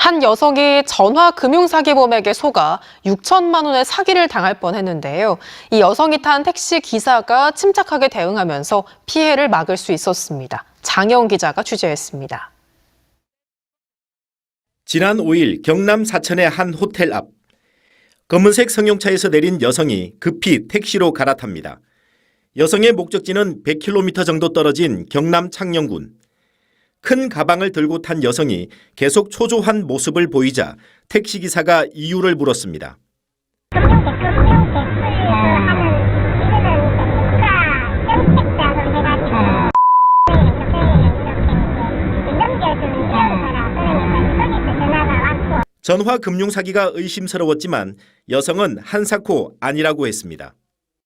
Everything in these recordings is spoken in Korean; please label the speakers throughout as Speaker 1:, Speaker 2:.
Speaker 1: 한 여성이 전화 금융 사기범에게 속아 6천만 원의 사기를 당할 뻔했는데요. 이 여성이 탄 택시 기사가 침착하게 대응하면서 피해를 막을 수 있었습니다. 장영 기자가 취재했습니다.
Speaker 2: 지난 5일 경남 사천의 한 호텔 앞 검은색 승용차에서 내린 여성이 급히 택시로 갈아탑니다. 여성의 목적지는 100km 정도 떨어진 경남 창녕군. 큰 가방을 들고 탄 여성이 계속 초조한 모습을 보이자 택시기사가 이유를 물었습니다.
Speaker 3: 전화
Speaker 2: 금융 사기가 의심스러웠지만 여성은 한사코 아니라고 했습니다.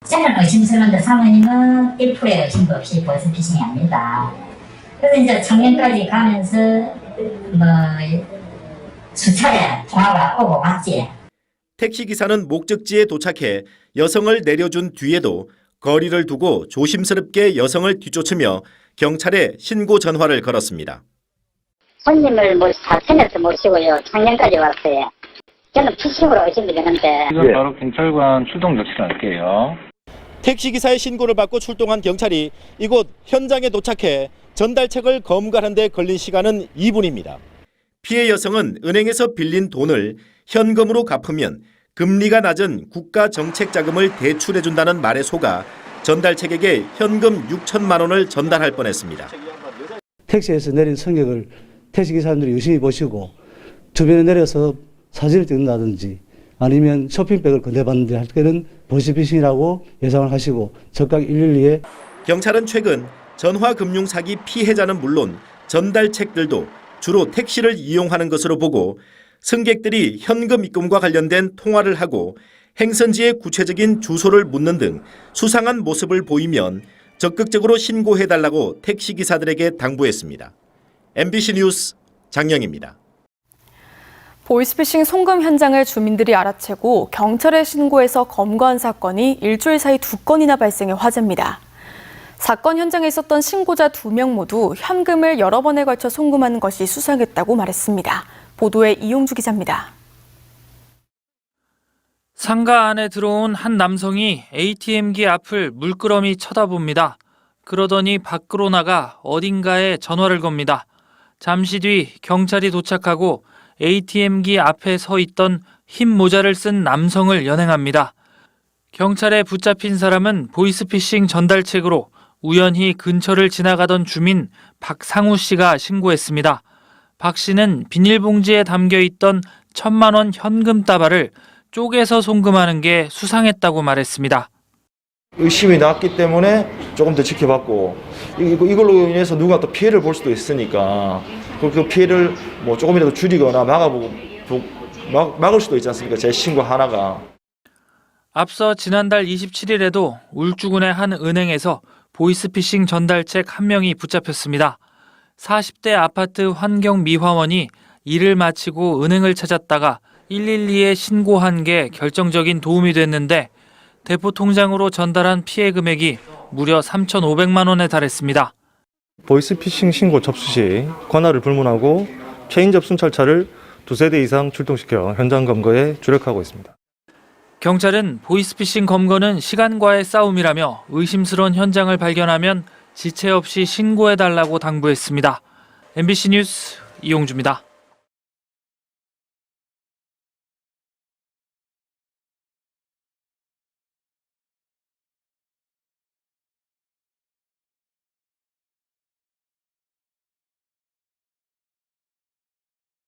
Speaker 4: 저는 의심스러운데 사모님은 1%의 의심도 없이 보이스피싱이 아니다. 그래서 이제 청년까지 가면서 뭐 수차례 통화가 오고 갔지.
Speaker 2: 택시기사는 목적지에 도착해 여성을 내려준 뒤에도 거리를 두고 조심스럽게 여성을 뒤쫓으며 경찰에 신고 전화를 걸었습니다.
Speaker 5: 손님을 뭐 사천에서 모시고요. 창녕까지 왔어요. 저는 피싱으로 의심이 되는데
Speaker 6: 지금 바로 경찰관 출동 조치할게요.
Speaker 2: 택시기사의 신고를 받고 출동한 경찰이 이곳 현장에 도착해 전달책을 검거하는 데 걸린 시간은 2분입니다. 피해 여성은 은행에서 빌린 돈을 현금으로 갚으면 금리가 낮은 국가 정책 자금을 대출해 준다는 말에 속아 전달책에게 현금 6천만 원을 전달할 뻔했습니다.
Speaker 7: 택시에서 내린 승객을 택시기사님들이 유심히 보시고 주변에 내려서 사진을 찍는다든지 아니면 쇼핑백을 건네봤는데 할 때는 보시피싱이라고 예상을 하시고 적각 112에
Speaker 2: 경찰은 최근 전화 금융 사기 피해자는 물론 전달책들도 주로 택시를 이용하는 것으로 보고 승객들이 현금 입금과 관련된 통화를 하고 행선지의 구체적인 주소를 묻는 등 수상한 모습을 보이면 적극적으로 신고해달라고 택시기사들에게 당부했습니다. MBC 뉴스 장영입니다.
Speaker 8: 보이스피싱 송금 현장을 주민들이 알아채고 경찰에 신고해서 검거한 사건이 일주일 사이 두 건이나 발생해 화제입니다. 사건 현장에 있었던 신고자 두 명 모두 현금을 여러 번에 걸쳐 송금하는 것이 수상했다고 말했습니다. 보도에 이용주 기자입니다.
Speaker 9: 상가 안에 들어온 한 남성이 ATM기 앞을 물끄러미 쳐다봅니다. 그러더니 밖으로 나가 어딘가에 전화를 겁니다. 잠시 뒤 경찰이 도착하고 ATM기 앞에 서 있던 흰 모자를 쓴 남성을 연행합니다. 경찰에 붙잡힌 사람은 보이스피싱 전달책으로 우연히 근처를 지나가던 주민 박상우 씨가 신고했습니다. 박 씨는 비닐봉지에 담겨 있던 천만 원 현금 따발을 쪼개서 송금하는 게 수상했다고 말했습니다.
Speaker 10: 의심이 났기 때문에 조금 더 지켜봤고 이- 이걸로 인해서 누가 또 피해를 볼 수도 있으니까 그, 그 피해를 뭐 조금이라도 줄이거나 막아보고 보- 막, 막을 수도 있지 않습니까? 제 신고 하나가
Speaker 9: 앞서 지난달 27일에도 울주군의 한 은행에서 보이스피싱 전달책 한 명이 붙잡혔습니다. 40대 아파트 환경 미화원이 일을 마치고 은행을 찾았다가 112에 신고한 게 결정적인 도움이 됐는데 대포 통장으로 전달한 피해 금액이 무려 3,500만 원에 달했습니다.
Speaker 10: 보이스피싱 신고 접수 시 권한을 불문하고 체인 접 순찰차를 두세 대 이상 출동시켜 현장 검거에 주력하고 있습니다.
Speaker 9: 경찰은 보이스피싱 검거는 시간과의 싸움이라며 의심스러운 현장을 발견하면 지체 없이 신고해달라고 당부했습니다. MBC 뉴스 이용주입니다.